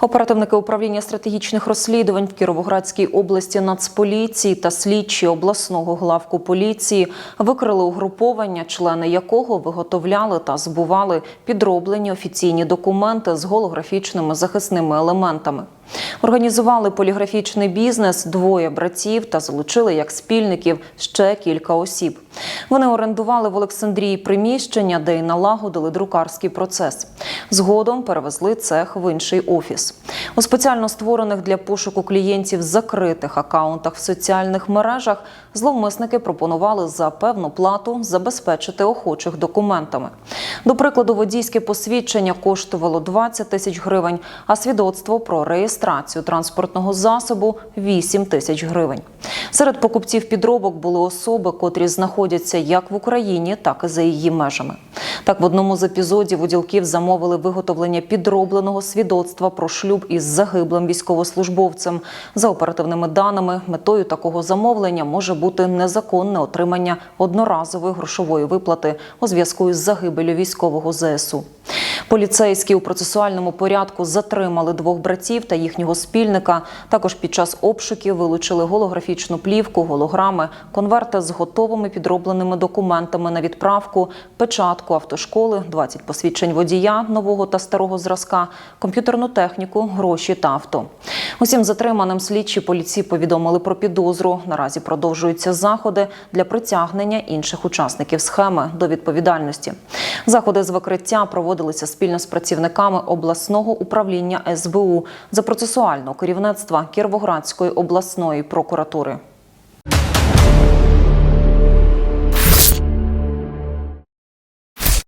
Оперативники управління стратегічних розслідувань в Кіровоградській області Нацполіції та слідчі обласного главку поліції викрили угруповання, члени якого виготовляли та збували підроблені офіційні документи з голографічними захисними елементами. Організували поліграфічний бізнес двоє братів та залучили як спільників ще кілька осіб. Вони орендували в Олександрії приміщення, де й налагодили друкарський процес. Згодом перевезли цех в інший офіс. У спеціально створених для пошуку клієнтів закритих акаунтах в соціальних мережах зловмисники пропонували за певну плату забезпечити охочих документами. До прикладу, водійське посвідчення коштувало 20 тисяч гривень, а свідоцтво про реєстрацію транспортного засобу 8 тисяч гривень. Серед покупців підробок були особи, котрі знаходяться як в Україні, так і за її межами. Так, в одному з епізодів у ділків замовили виготовлення підробленого свідоцтва про шлюб із загиблим військовослужбовцем. За оперативними даними, метою такого замовлення може бути незаконне отримання одноразової грошової виплати у зв'язку із загибелю військового ЗСУ. Поліцейські у процесуальному порядку затримали двох братів та їхнього спільника. Також під час обшуків вилучили голографічну плівку, голограми, конверти з готовими підробленими документами на відправку, печатку автошколи, 20 посвідчень водія нового та старого зразка, комп'ютерну техніку, гроші та авто. Усім затриманим слідчі поліції повідомили про підозру. Наразі продовжуються заходи для притягнення інших учасників схеми до відповідальності. Заходи з викриття проводилися спільно з працівниками обласного управління СБУ за процесуального керівництва Кіровоградської обласної прокуратури.